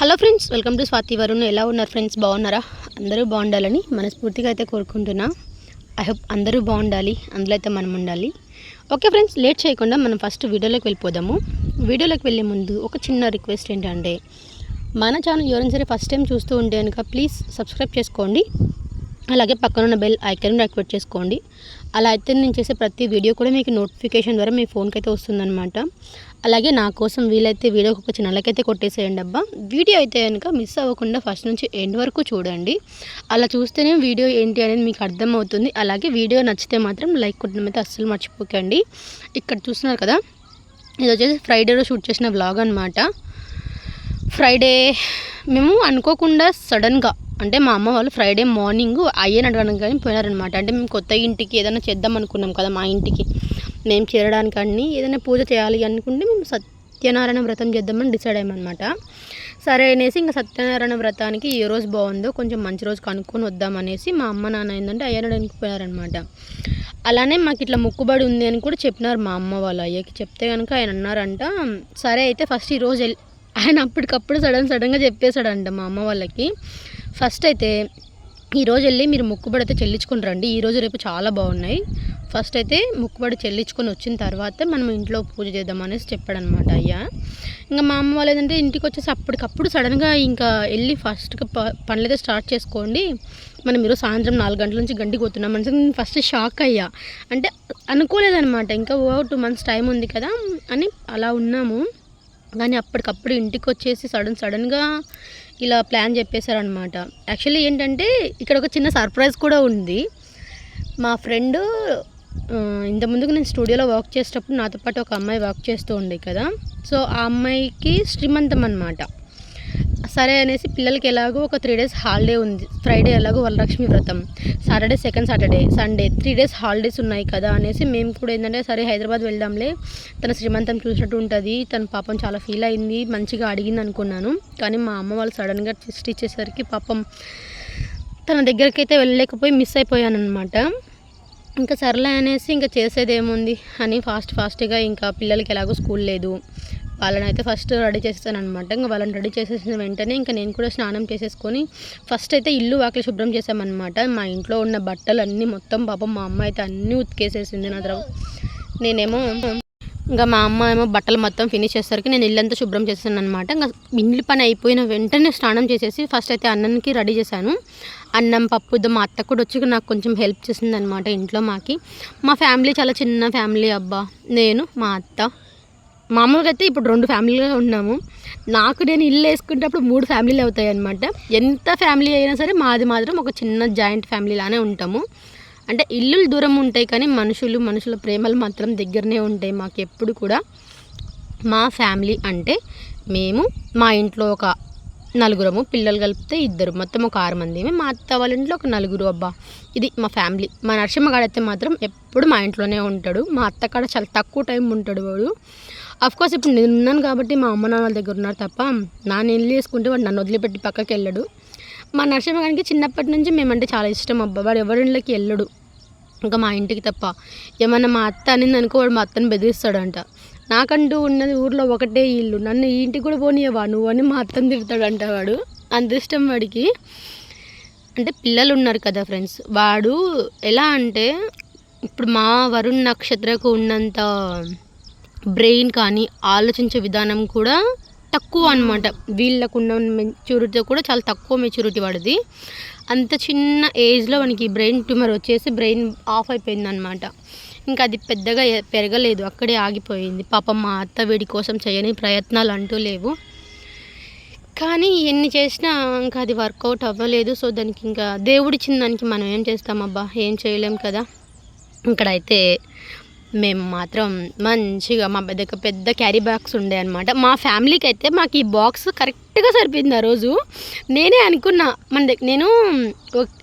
Hello friends welcome to Swathi Varun. ఎలా ఉన్నారు friends? బాగున్నారా? అందరూ బాగుండాలని మనస్ఫూర్తిగా అయితే కోరుకుంటున్నా. ఐ హోప్ అందరూ బాగుండాలి అందులో అయితే మనం ఉండాలి. ఓకే ఫ్రెండ్స్ లేట్ చేయకుండా మనం ఫస్ట్ వీడియోలోకి వెళ్ళిపోదాము. వీడియోలోకి వెళ్ళే ముందు ఒక చిన్న రిక్వెస్ట్ ఏంటంటే మన ఛానల్ ఎవరైనా సరే ఫస్ట్ టైం చూస్తూ ఉంటే కనుక ప్లీజ్ సబ్స్క్రైబ్ చేసుకోండి. అలాగే పక్కన ఉన్న బెల్ ఐకాన్ యాక్టివేట్ చేసుకోండి. అలా అయితే నేను చేసే ప్రతి వీడియో కూడా మీకు నోటిఫికేషన్ ద్వారా మీ ఫోన్కి అయితే వస్తుందన్నమాట. అలాగే నా కోసం వీలైతే వీడియోకి ఒక చిన్నలకి అయితే కొట్టేసేయండి అబ్బా. వీడియో అయితే కనుక మిస్ అవ్వకుండా ఫస్ట్ నుంచి ఎండ్ వరకు చూడండి. అలా చూస్తేనే వీడియో ఏంటి అనేది మీకు అర్థమవుతుంది. అలాగే వీడియో నచ్చితే మాత్రం లైక్ కొట్టడం అయితే అస్సలు మర్చిపోకండి. ఇక్కడ చూస్తున్నారు కదా ఇది వచ్చేసి ఫ్రైడేలో షూట్ చేసిన బ్లాగ్ అనమాట ఫ్రైడే మేము అనుకోకుండా సడన్గా అంటే మా అమ్మ వాళ్ళు ఫ్రైడే మార్నింగ్ అయ్యని అడగడానికి కానీ పోయినారనమాట. అంటే మేము కొత్త ఇంటికి ఏదైనా చేద్దాం అనుకున్నాం కదా మా ఇంటికి. మేము చేరడానికి అన్ని ఏదైనా పూజ చేయాలి అనుకుంటే మేము సత్యనారాయణ వ్రతం చేద్దామని డిసైడ్ అయ్యామన్నమాట. సరే అనేసి ఇంకా సత్యనారాయణ వ్రతానికి ఏ రోజు బాగుందో కొంచెం మంచి రోజు కనుక్కొని వద్దామనేసి మా అమ్మ నాన్న ఏంటంటే అయ్యనడానికి పోయారనమాట అలానే మాకు ఇట్లా మొక్కుబడి ఉంది అని కూడా చెప్పినారు మా అమ్మ వాళ్ళు అయ్యకి. చెప్తే కనుక ఆయన అన్నారంట సరే అయితే ఫస్ట్ ఈరోజు వెళ్ళి ఆయన అప్పటికప్పుడు సడన్ సడన్గా చెప్పేశాడంట మా అమ్మ వాళ్ళకి. ఫస్ట్ అయితే ఈరోజు వెళ్ళి మీరు ముక్కుబడి అయితే చెల్లించుకుని రండి. ఈరోజు రేపు చాలా బాగున్నాయి. ఫస్ట్ అయితే ముక్కుబడి చెల్లించుకొని వచ్చిన తర్వాత మనం ఇంట్లో పూజ చేద్దాం అనేసి చెప్పాడనమాట అయ్యా. ఇంకా మా అమ్మ వాళ్ళు ఏంటంటే ఇంటికి వచ్చేసి అప్పటికప్పుడు సడన్గా ఇంకా వెళ్ళి ఫస్ట్గా ప పనులైతే స్టార్ట్ చేసుకోండి. మనం ఈరోజు సాయంత్రం నాలుగు గంటల నుంచి గంటికి పోతున్నాం అంటే నేను ఫస్ట్ షాక్ అయ్యా. అంటే అనుకోలేదనమాట ఇంకా ఓ టూ మంత్స్ టైం ఉంది కదా అని అలా ఉన్నాము. కానీ అప్పటికప్పుడు ఇంటికి వచ్చేసి సడన్ సడన్గా ఇలా ప్లాన్ చెప్పేశారనమాట యాక్చువల్లీ ఏంటంటే ఇక్కడ ఒక చిన్న సర్ప్రైజ్ కూడా ఉంది. మా ఫ్రెండ్ ఇంత ముందుకు నేను స్టూడియోలో వర్క్ చేసేటప్పుడు నాతో పాటు ఒక అమ్మాయి వర్క్ చేస్తూ ఉండే కదా. సో ఆ అమ్మాయికి శ్రీమంతం అనమాట సరే అనేసి పిల్లలకి ఎలాగో ఒక త్రీ డేస్ హాలిడే ఉంది. ఫ్రైడే ఎలాగో Varalakshmi Vratham. Saturday second Saturday Sunday three days holidays ఉన్నాయి కదా అనేసి మేము కూడా ఏంటంటే సరే హైదరాబాద్ వెళ్దాంలే. తన శ్రీమంతం చూసినట్టు ఉంటుంది. తన పాపం చాలా ఫీల్ అయింది. మంచిగా అడిగింది అనుకున్నాను. కానీ మా అమ్మ వాళ్ళు సడన్గా ట్విస్ట్ ఇచ్చేసరికి పాపం తన దగ్గరికి అయితే వెళ్ళలేకపోయి మిస్ అయిపోయాను అనమాట ఇంకా సర్లే అనేసి ఇంకా చేసేది ఏముంది? అని ఫాస్ట్ ఫాస్ట్గా ఇంకా పిల్లలకి ఎలాగో స్కూల్ లేదు. వాళ్ళని అయితే ఫస్ట్ రెడీ చేస్తాను అనమాట ఇంకా వాళ్ళని రెడీ చేసేసిన వెంటనే ఇంకా నేను కూడా స్నానం చేసేసుకొని ఫస్ట్ అయితే ఇల్లు వాకిలి శుభ్రం చేసామన్నమాట. మా ఇంట్లో ఉన్న బట్టలు అన్నీ మొత్తం పాపం మా అమ్మ అయితే అన్నీ ఉతికేసేసింది నా తర్వాత నేనేమో ఇంకా మా అమ్మ ఏమో బట్టలు మొత్తం ఫినిష్ చేసేసరికి నేను ఇల్లంతా శుభ్రం చేశాను అనమాట ఇంకా ఇండ్లు పని అయిపోయిన వెంటనే స్నానం చేసేసి ఫస్ట్ అయితే అన్నంకి రెడీ చేశాను. అన్నం పప్పు మా అత్త కూడా వచ్చి నాకు కొంచెం హెల్ప్ చేసింది అనమాట ఇంట్లో మాకి. మా ఫ్యామిలీ చాలా చిన్న ఫ్యామిలీ అబ్బా. నేను మా అత్త. మామూలుగా అయితే ఇప్పుడు రెండు ఫ్యామిలీగా ఉన్నాము. నాకు నేను ఇల్లు వేసుకునేటప్పుడు మూడు ఫ్యామిలీలు అవుతాయి అనమాట ఎంత ఫ్యామిలీ అయినా సరే మాది మాత్రం ఒక చిన్న జాయింట్ ఫ్యామిలీ లానే ఉంటాము. అంటే ఇల్లులు దూరం ఉంటాయి కానీ మనుషులు మనుషుల ప్రేమలు మాత్రం దగ్గరనే ఉంటాయి మాకు ఎప్పుడు కూడా. మా ఫ్యామిలీ అంటే మేము మా ఇంట్లో ఒక నలుగురము పిల్లలు కలిపితే ఇద్దరు. మొత్తం ఒక ఆరు మంది. మా అత్త వాళ్ళ ఇంట్లో ఒక నలుగురు. అబ్బా! ఇది మా ఫ్యామిలీ. మా నరసింహగాడు అయితే మాత్రం ఎప్పుడు మా ఇంట్లోనే ఉంటాడు. మా అత్త కాడ చాలా తక్కువ టైం ఉంటాడు వాడు. కోర్స్ ఇప్పుడు నేను ఉన్నాను కాబట్టి మా అమ్మ నాన్న దగ్గర ఉన్నారు తప్ప నాన్న ఇల్లు చేసుకుంటే వాడు నన్ను వదిలిపెట్టి పక్కకి వెళ్ళడు. మా నరసింహ గారికి చిన్నప్పటి నుంచి మేమంటే చాలా ఇష్టం అబ్బా. వాడు ఎవరింట్లోకి వెళ్ళడు. ఇంకా మా ఇంటికి తప్ప. ఏమన్నా మా అత్త అనింది అనుకో వాడు మా అత్తని బెదిరిస్తాడంట. నాకంటూ ఉన్నది ఊర్లో ఒకటే ఇల్లు. నన్ను ఈ ఇంటికి కూడా పోనీయవా? నువ్వు అని మా అత్తని తిడతాడంట వాడు. అంత ఇష్టం వాడికి. అంటే పిల్లలు ఉన్నారు కదా ఫ్రెండ్స్. వాడు ఎలా అంటే ఇప్పుడు మా వరుణ్ నక్షత్రకు ఉన్నంత బ్రెయిన్ కానీ ఆలోచించే విధానం కూడా తక్కువ అనమాట వీళ్ళకు ఉన్న మెచ్యూరిటీ కూడా చాలా తక్కువ మెచ్యూరిటీ వాడిది. అంత చిన్న ఏజ్లో మనకి బ్రెయిన్ ట్యూమర్ వచ్చేసి బ్రెయిన్ ఆఫ్ అయిపోయింది అనమాట ఇంకా అది పెద్దగా పెరగలేదు. అక్కడే ఆగిపోయింది. పాపం మా అత్త వీడి కోసం చేయని ప్రయత్నాలు అంటూ లేవు. కానీ ఎన్ని చేసినా ఇంకా అది వర్కౌట్ అవ్వలేదు. సో దానికి ఇంకా దేవుడిచ్చిన దానికి మనం ఏం చేస్తామబ్బా ఏం చేయలేం కదా? ఇక్కడైతే మేము మాత్రం మంచిగా మా దగ్గర పెద్ద క్యారీ బాక్స్ ఉండే అనమాట మా ఫ్యామిలీకి అయితే మాకు ఈ బాక్స్ కరెక్ట్గా సరిపోయింది ఆ రోజు. నేనే అనుకున్నా మన దగ్గర నేను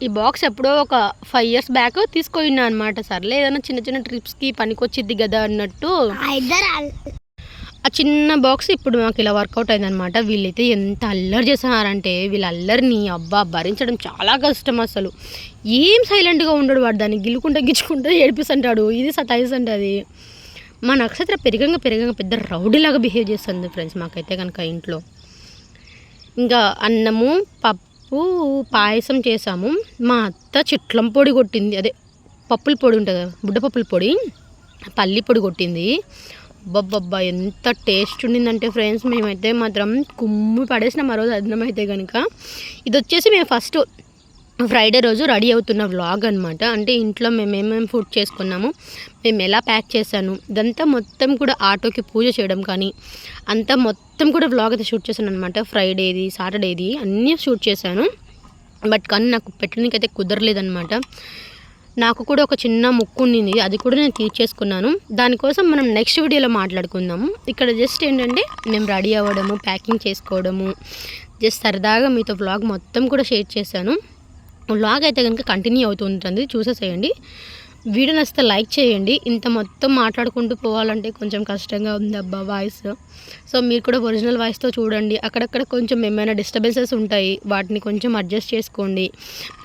ఈ బాక్స్ ఎప్పుడో ఒక ఫైవ్ ఇయర్స్ బ్యాక్ తీసుకున్నా అనమాట సర్లే ఏదైనా చిన్న చిన్న ట్రిప్స్కి పనికొచ్చిద్ది కదా అన్నట్టు. చిన్న బాక్స్ ఇప్పుడు మాకు ఇలా వర్కౌట్ అయిందనమాట వీళ్ళైతే ఎంత అల్లరి చేస్తున్నారంటే వీళ్ళ అల్లరిని అబ్బా భరించడం చాలా కష్టం అసలు. ఏం సైలెంట్గా ఉండడు వాడు దాన్ని గిల్లుకుంటా గిచ్చుకుంటా ఏడిపిస్తుంటాడు. ఇది సతాయిస్ అది. మా నక్షత్ర పెరిగంగా పెరిగంగా పెద్ద రౌడీలాగా బిహేవ్ చేస్తుంది ఫ్రెండ్స్ మాకైతే కనుక ఇంట్లో. ఇంకా అన్నము పప్పు పాయసం చేసాము. మా అత్త చిట్లం పొడి కొట్టింది. అదే పప్పుల పొడి ఉంటుంది కదా బుడ్డపప్పుల పొడి పల్లి పొడి కొట్టింది. అబ్బబ్బబ్బా ఎంత టేస్ట్ ఉండిందంటే ఫ్రెండ్స్ మేమైతే మాత్రం కుమ్మి పడేసినాం ఆ రోజు అన్నం అయితే కనుక ఇది వచ్చేసి మేము ఫస్ట్ ఫ్రైడే రోజు రెడీ అవుతున్న వ్లాగ్ అనమాట అంటే ఇంట్లో మేము ఏమేమి ఫుడ్ చేసుకున్నాము మేము ఎలా ప్యాక్ చేశాను ఇదంతా మొత్తం కూడా ఆటోకి పూజ చేయడం కానీ అంతా మొత్తం కూడా వ్లాగ్ అయితే షూట్ చేశాను అనమాట ఫ్రైడేది సాటర్డేది అన్నీ షూట్ చేశాను. బట్ కానీ నాకు పెట్టడానికి అయితే కుదరలేదనమాట నాకు కూడా ఒక చిన్న ముక్కు ఉండింది. అది కూడా నేను తీర్చేసుకున్నాను దానికోసం మనం నెక్స్ట్ వీడియోలో మాట్లాడుకుందాము. ఇక్కడ జస్ట్ ఏంటంటే మేము రెడీ అవ్వడము ప్యాకింగ్ చేసుకోవడము జస్ట్ సరదాగా మీతో వ్లాగ్ మొత్తం కూడా షేర్ చేశాను. వ్లాగ్ అయితే కనుక కంటిన్యూ అవుతూ ఉంటుంది చూసేసేయండి. వీడియో నచ్చితే లైక్ చేయండి. ఇంత మొత్తం మాట్లాడుకుంటూ పోవాలంటే కొంచెం కష్టంగా ఉంది అబ్బా వాయిస్. సో మీరు కూడా ఒరిజినల్ వాయిస్తో చూడండి. అక్కడక్కడ కొంచెం ఏమైనా డిస్టర్బెన్సెస్ ఉంటాయి వాటిని కొంచెం అడ్జస్ట్ చేసుకోండి.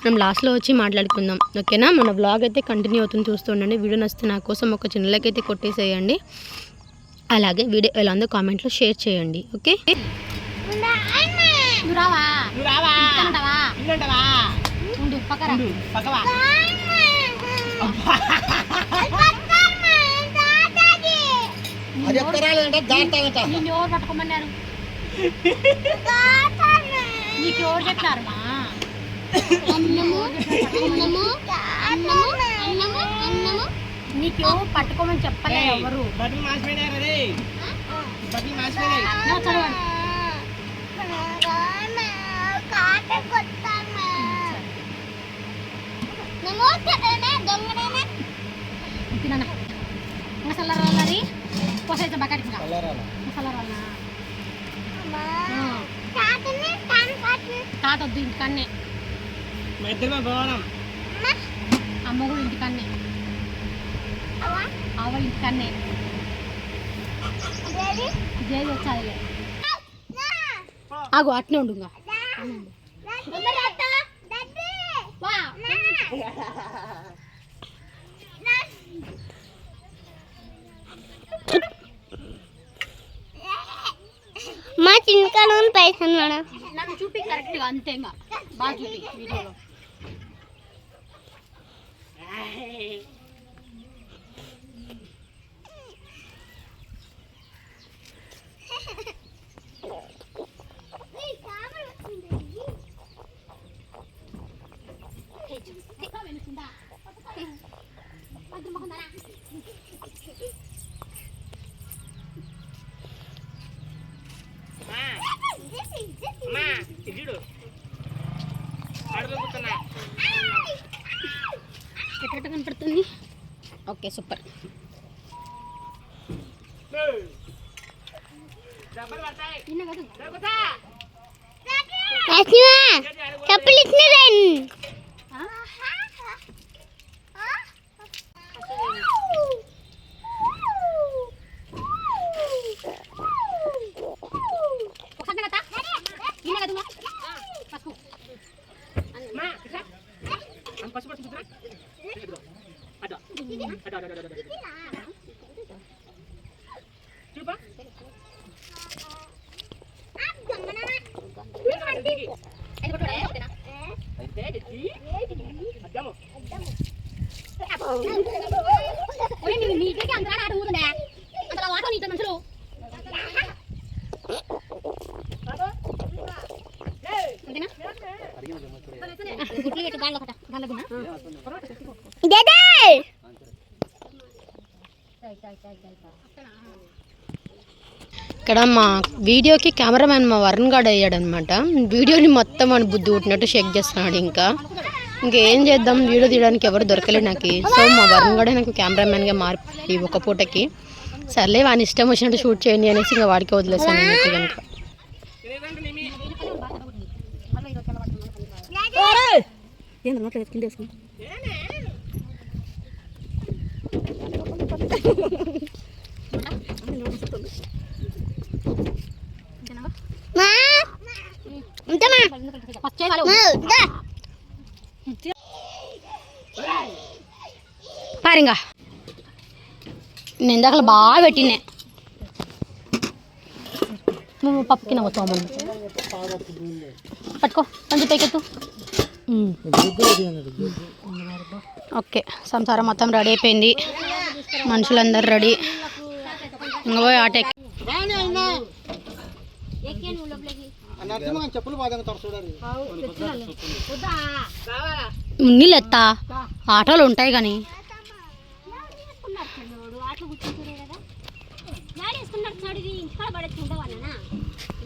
మనం లాస్ట్లో వచ్చి మాట్లాడుకుందాం. ఓకేనా? మన వ్లాగ్ అయితే కంటిన్యూ అవుతుంది చూస్తూ ఉండండి. వీడియో నచ్చితే నా కోసం ఒక చిన్న లైక్ అయితే కొట్టేసేయండి. అలాగే వీడియో ఎలా ఉందో కామెంట్లో షేర్ చేయండి. ఓకే? నువ్వు రావా? నువ్వు ఉండు పక్కవా? అది ఎక్కరాలంటే దాటాలట నిన్ను ఎవరు పట్టుకోమన్నారు? నీకు ఎవరు చెప్పారు మా? నీకు ఎవరు పట్టుకోమని చెప్పలే ఎవరు? బట్టలు మాసిపోయినారు రే. బట్టలు మాసిపోయినాయి నువ్వు చదవండి తిననా మసాలా రావాలి పోసైతే బకెట్ మసాలా తాత వద్దు ఇంటికన్నే మా ఇద్దరు భవనం అమ్మ. కూడా ఇంటికన్నే అవ్వ. ఇంటికన్నే జేది వచ్చాదిలే. ఆగు అట్నే ఉండు ఇంకా. చిన్నకాడ పైసలు నాకు చూపి కరెక్ట్గా అంతే ఇంకా. బాగా చూపి వీడియోలో. కూర్చున్నా. ఎట్ట కనపడుతుంది? Okay super. చెప్పులు ఇచ్చినదండి ఆ? ఒకసారి కదా నిన్న కాదు పసుపు అమ్మా ఇట్లా అమ్మ పసుపు పసుపు ఇట్లా అదో అదో అదో అదో అదో చూపా ఐదు కొట్టుడే ఓకేనా అయితే తెచ్చి అద్దాము ఒరే నీ నీ ఇంటికి అంతలా ఆట ఊరుందే అంతలా వాట నీతో మనుషులు అంతేనా గుట్లు పెట్టు దాంట్లో ఒకట దాంట్లో ఇక్కడ మా వీడియోకి కెమెరామ్యాన్ మా వరుణ్ గాడు అయ్యాడనమాట. వీడియోని మొత్తం అని బుద్ధి పుట్టినట్టు షేక్ చేస్తున్నాడు ఇంకా. ఇంకేం చేద్దాం వీడియో తీయడానికి ఎవరు దొరకలేదు నాకు. సో మా వరుణ్ గాడే నాకు కెమెరామ్యాన్గా మారి ఒక పూటకి. సర్లే వాని ఇష్టం వచ్చినట్టు షూట్ చేయండి అనేసి ఇంకా వాడికి వదిలేసాను అన్నట్టు కనుక మా ఉంటమా వచ్చే వాళ్ళు మా దా పారింగా. నేను ఇందాక బాగా పెట్టినే. నువ్వు పప్పుకి నవ్వు తోమను పట్టుకో కొంచెం పైకెత్తు. ఓకే సంసారం మొత్తం రెడీ అయిపోయింది. మనుషులందరూ రెడీ. ఇంకా పోయి ఆట ఎక్కి చెప్పులు బాగా చూడాలి. నీళ్ళు ఎత్తా ఆటోలు ఉంటాయి కానీ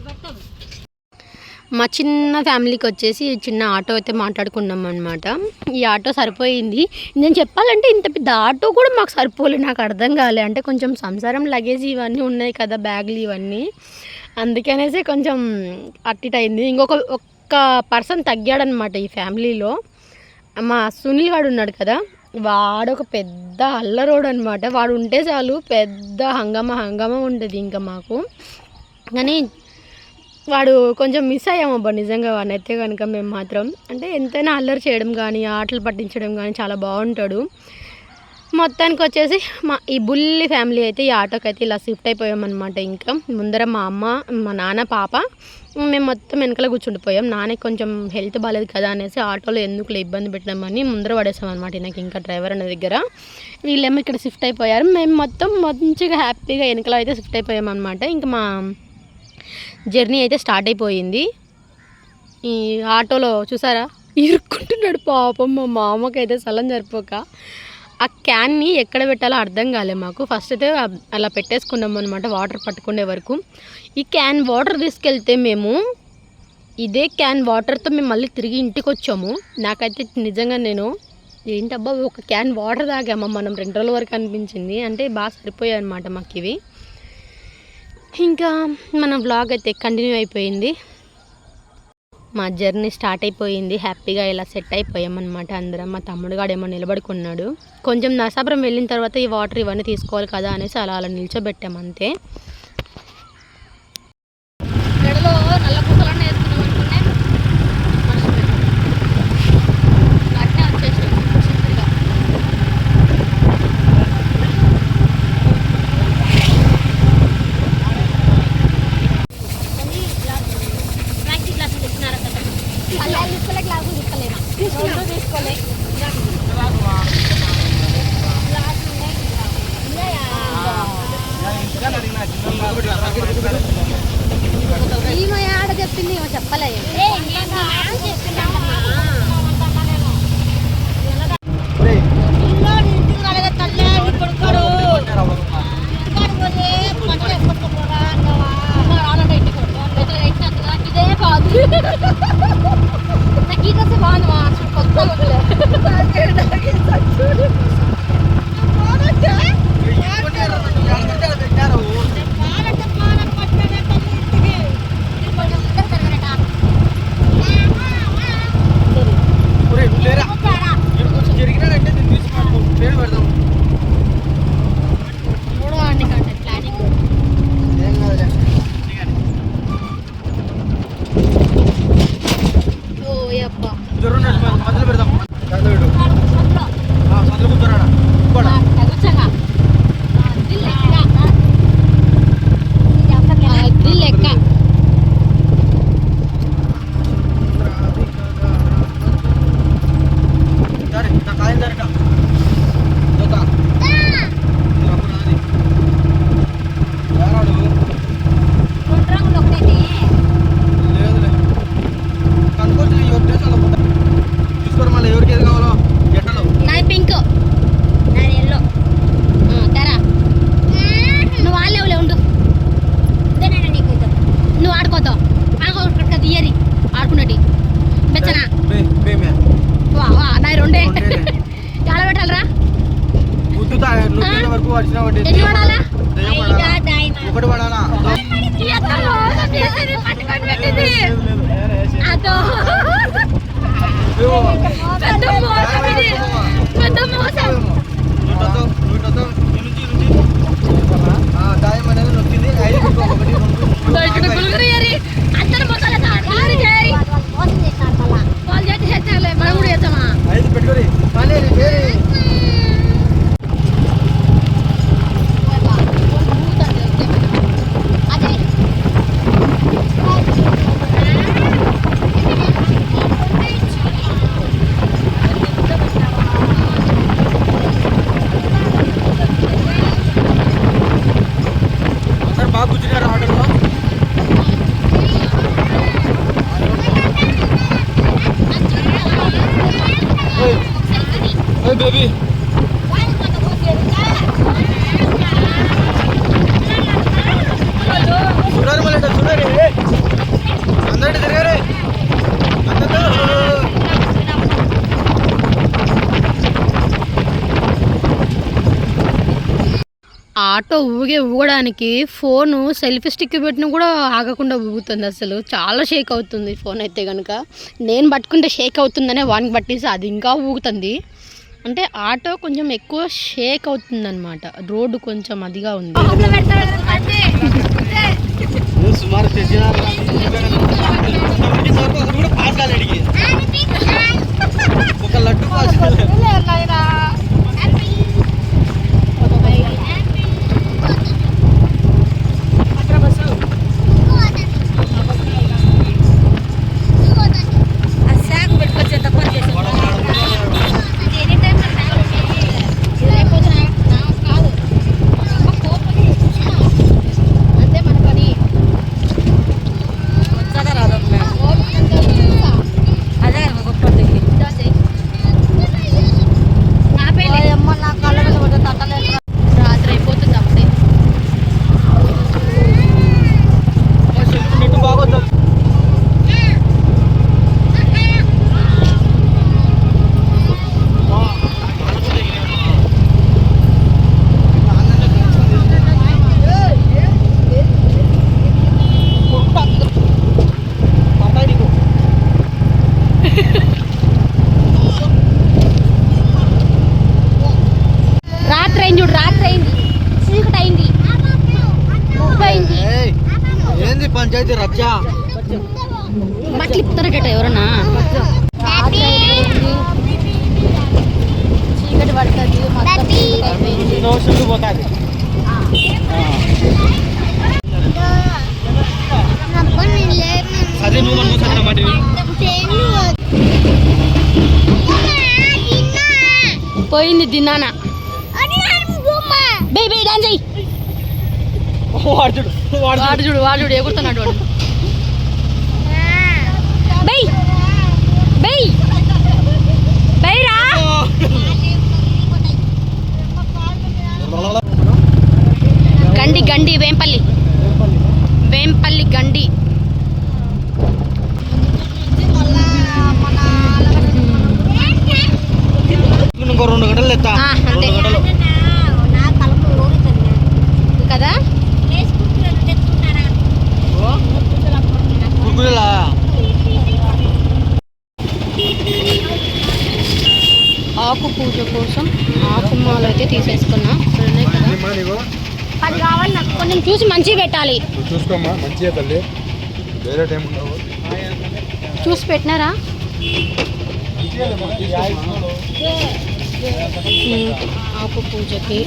కదా మా చిన్న ఫ్యామిలీకి వచ్చేసి చిన్న ఆటో అయితే మాట్లాడుకున్నాం అనమాట ఈ ఆటో సరిపోయింది. నేను చెప్పాలంటే ఇంత పెద్ద ఆటో కూడా మాకు సరిపోలేదు నాకు అర్థం కాలే. అంటే కొంచెం సంసారం లగేజ్ ఇవన్నీ ఉన్నాయి కదా బ్యాగులు ఇవన్నీ. అందుకనేసి కొంచెం అట్టిట్ అయింది ఇంకొక ఒక్క పర్సన్ తగ్గాడనమాట ఈ ఫ్యామిలీలో. మా సునీల్ వాడు ఉన్నాడు కదా వాడు ఒక పెద్ద అల్లరోడు అనమాట వాడు ఉంటే చాలు పెద్ద హంగమ హంగమ ఉంటుంది ఇంకా మాకు. కానీ వాడు కొంచెం మిస్ అయ్యామబ్బా నిజంగా వాడిని అయితే కనుక మేము మాత్రం. అంటే ఎంతైనా అల్లరి చేయడం కానీ ఆటలు పట్టించడం కానీ చాలా బాగుంటాడు. మొత్తానికి వచ్చేసి మా ఈ బుల్లి ఫ్యామిలీ అయితే ఈ ఆటోకి అయితే ఇలా షిఫ్ట్ అయిపోయామన్నమాట ఇంకా. ముందర మా అమ్మ మా నాన్న పాప. మేము మొత్తం వెనకాల కూర్చుండిపోయాం. నాన్నకి కొంచెం హెల్త్ బాగాలేదు కదా అనేసి ఆటోలో ఎందుకు ఇబ్బంది పెట్టినామని ముందర పడేసాం అనమాట నాకు ఇంకా డ్రైవర్ అన్న దగ్గర. వీళ్ళేమో ఇక్కడ షిఫ్ట్ అయిపోయారు. మేము మొత్తం మంచిగా హ్యాపీగా వెనకలో అయితే షిఫ్ట్ అయిపోయామన్నమాట ఇంకా మా జర్నీ అయితే స్టార్ట్ అయిపోయింది. ఈ ఆటోలో చూసారా? ఇరుక్కుంటున్నాడు పాపం మా మామకైతే స్థలం జరిపోక ఆ క్యాన్ని ఎక్కడ పెట్టాలో అర్థం కాలే మాకు. ఫస్ట్ అయితే అలా పెట్టేసుకున్నాం అనమాట వాటర్ పట్టుకునే వరకు. ఈ క్యాన్ వాటర్ తీసుకెళ్తే మేము ఇదే క్యాన్ వాటర్తో మేము మళ్ళీ తిరిగి ఇంటికి వచ్చాము. నాకైతే నిజంగా నేను ఏంటబ్బా ఒక క్యాన్ వాటర్ తాగామా? మనం రెండు రోజుల వరకు అనిపించింది. అంటే బాగా సరిపోయాయి అనమాట మాకు ఇవి ఇంకా మన బ్లాగ్ అయితే కంటిన్యూ అయిపోయింది. మా జర్నీ స్టార్ట్ అయిపోయింది. హ్యాపీగా ఇలా సెట్ అయిపోయామన్నమాట అందరం. మా తమ్ముడు గాడేమో నిలబడుకున్నాడు. కొంచెం నరసాపురం వెళ్ళిన తర్వాత ఈ వాటర్ ఇవన్నీ తీసుకోవాలి కదా అనేసి అలా అలా నిల్చోబెట్టాం అంతే. అవి ఆటో ఊగే ఊగడానికి ఫోను సెల్ఫీ స్టిక్ పెట్టిన కూడా ఆగకుండా ఊగుతుంది అసలు. చాలా షేక్ అవుతుంది ఫోన్ అయితే కనుక నేను పట్టుకుంటే షేక్ అవుతుందనే వానికి పట్టేసి అది ఇంకా ఊగుతుంది. అంటే ఆటో కొంచెం ఎక్కువ షేక్ అవుతుంది అనమాట రోడ్డు కొంచెం అదిగా ఉంది. ఒక లడ్డు పోతుంది. సరే నువ్వు సరే మాట పోయింది దిన్నాన? బే బే డాన్స్ అయ్యి వాడు వాడు చూడు. వాడు చూడు ఎగురుతున్నాడు వాడు. బై బై గండి గండి వేంపల్లి వేంపల్లి గండి ఇంకో రెండు గంటలు ఎత్తా ఆ, అంతే. రెండు గంటలు కదా కురుకురేలా ఆకు పూజ కోసం ఆకుమాలు అయితే తీసేసుకున్నా ఇక్కడ ఉన్నాయి కదా అది కావాలి నాకు కొంచెం చూసి మంచిగా పెట్టాలి చూసుకోమ్మా మంచిగా తల్లి. వేరే టైం ఉండవు. చూసి పెట్టినారా? ఆకు పూజకి.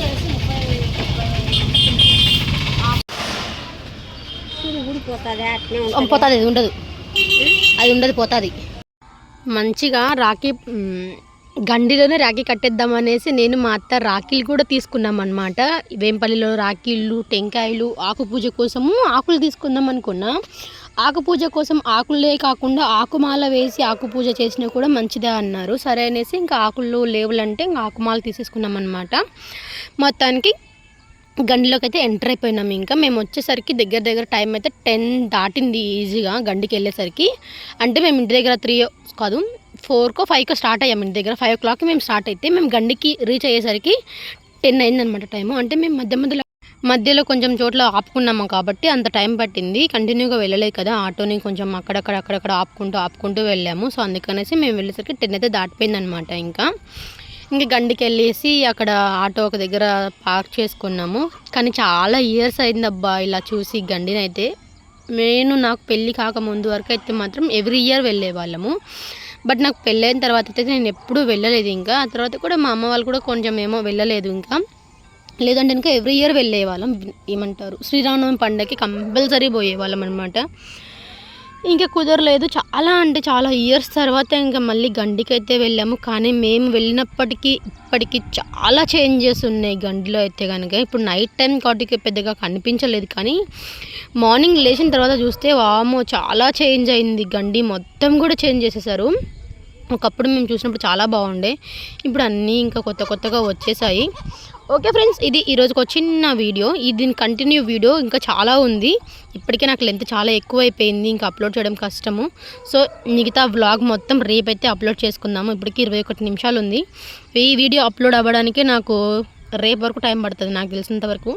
పోతుంది అది ఉండదు. అది ఉండదు పోతుంది. మంచిగా రాఖీ గండిలోనే రాఖీ కట్టేద్దాం అనేసి నేను మా అత్త రాఖీలు కూడా తీసుకున్నాం అనమాట వేంపల్లిలో రాఖీళ్ళు టెంకాయలు ఆకు పూజ కోసము ఆకులు తీసుకుందాం అనుకున్నా. ఆకు పూజ కోసం ఆకులే కాకుండా ఆకుమాల వేసి ఆకు పూజ చేసినా కూడా మంచిదే అన్నారు. సరే అనేసి ఇంకా ఆకులు లేవులంటే ఇంకా ఆకుమాల తీసేసుకున్నాం అనమాట మొత్తానికి గండిలోకి అయితే ఎంటర్ అయిపోయినాం ఇంకా. మేము వచ్చేసరికి దగ్గర దగ్గర టైం అయితే టెన్ దాటింది ఈజీగా గండికి వెళ్ళేసరికి. అంటే మేము ఇంటి దగ్గర త్రీ కాదు ఫోర్కో ఫైవ్కో స్టార్ట్ అయ్యాము ఇంటి దగ్గర. ఫైవ్ ఓ క్లాక్కి మేము స్టార్ట్ అయితే మేము గండికి రీచ్ అయ్యేసరికి టెన్ అయిందనమాట టైము. అంటే మేము మధ్య మధ్యలో మధ్యలో కొంచెం చోట్ల ఆపుకున్నాము కాబట్టి అంత టైం పట్టింది. కంటిన్యూగా వెళ్ళలేదు కదా ఆటోని కొంచెం అక్కడక్కడ అక్కడక్కడ ఆపుకుంటూ ఆపుకుంటూ వెళ్ళాము. సో అందుకనేసి మేము వెళ్ళేసరికి టెన్ అయితే దాటిపోయిందనమాట ఇంకా. ఇంకా గండికి వెళ్ళేసి అక్కడ ఆటో ఒక దగ్గర పార్క్ చేసుకున్నాము. కానీ చాలా ఇయర్స్ అయిందబ్బా ఇలా చూసి గండినైతే. అయితే నేను నాకు పెళ్ళి కాకముందు వరకు అయితే మాత్రం ఎవ్రీ ఇయర్ వెళ్ళే వాళ్ళము బట్ నాకు పెళ్ళైన తర్వాత అయితే నేను ఎప్పుడూ వెళ్ళలేదు ఇంకా. ఆ తర్వాత కూడా మా అమ్మ వాళ్ళు కూడా కొంచెం ఏమో వెళ్ళలేదు ఇంకా. లేదంటే ఇంకా ఎవ్రీ ఇయర్ వెళ్ళేవాళ్ళం ఏమంటారు శ్రీరామనవమి పండగకి కంపల్సరీ పోయేవాళ్ళం అనమాట ఇంకా కుదరలేదు. చాలా అంటే చాలా ఇయర్స్ తర్వాత ఇంకా మళ్ళీ గండికైతే అయితే వెళ్ళాము. కానీ మేము వెళ్ళినప్పటికీ ఇప్పటికీ చాలా చేంజెస్ ఉన్నాయి గండిలో అయితే కనుక ఇప్పుడు నైట్ టైం కాబట్టి పెద్దగా కనిపించలేదు. కానీ మార్నింగ్ లేచిన తర్వాత చూస్తే వామో చాలా చేంజ్ అయింది. గండి మొత్తం కూడా చేంజ్ చేసేసారు. ఒకప్పుడు మేము చూసినప్పుడు చాలా బాగుండే. ఇప్పుడు అన్నీ ఇంకా కొత్త కొత్తగా వచ్చేసాయి. ఓకే ఫ్రెండ్స్ ఇది ఈరోజుకి ఒక చిన్న వీడియో. ఇది దీని కంటిన్యూ వీడియో ఇంకా చాలా ఉంది. ఇప్పటికే నాకు లెంత్ చాలా ఎక్కువ అయిపోయింది ఇంకా అప్లోడ్ చేయడం కష్టము. సో మిగతా వ్లాగ్ మొత్తం రేపైతే అప్లోడ్ చేసుకుందాము. ఇప్పటికి ఇరవై ఒకటి నిమిషాలు ఉంది. ఈ వీడియో అప్లోడ్ అవ్వడానికి నాకు రేపు వరకు టైం పడుతుంది నాకు తెలిసినంత వరకు.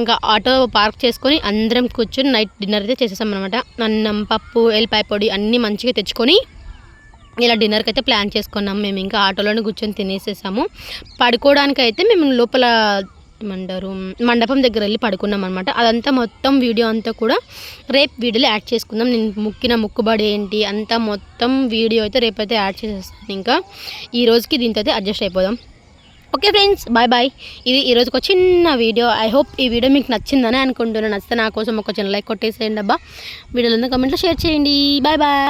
ఇంకా ఆటో పార్క్ చేసుకొని అందరం కూర్చొని నైట్ డిన్నర్ అయితే చేసేసాం అనమాట అన్నం పప్పు ఎల్లిపాయ పొడి అన్నీ మంచిగా తెచ్చుకొని ఇలా డిన్నర్కి అయితే ప్లాన్ చేసుకున్నాం. మేము ఇంకా ఆటోలోనే కూర్చొని తినేసేసాము. పడుకోవడానికి అయితే మేము లోపల ఏమంటారు మండపం దగ్గర వెళ్ళి పడుకున్నాం అనమాట అదంతా మొత్తం వీడియో అంతా కూడా రేపు వీడియోలో యాడ్ చేసుకుందాం. నేను ముక్కిన ముక్కుబడి ఏంటి అంతా మొత్తం వీడియో అయితే రేపైతే యాడ్ చేసేస్తాను ఇంకా. ఈ రోజుకి దీంతో అయితే అడ్జస్ట్ అయిపోదాం. Okay friends bye bye. ఇది ఈరోజుకి ఒక చిన్న వీడియో. ఐ హోప్ ఈ వీడియో మీకు నచ్చిందని అనుకుంటున్నాను. నచ్చితే నా కోసం ఒక చిన్న లైక్ కొట్టేసేయండి అబ్బా. వీడియోలో కమెంట్లో షేర్ చేయండి. Bye bye.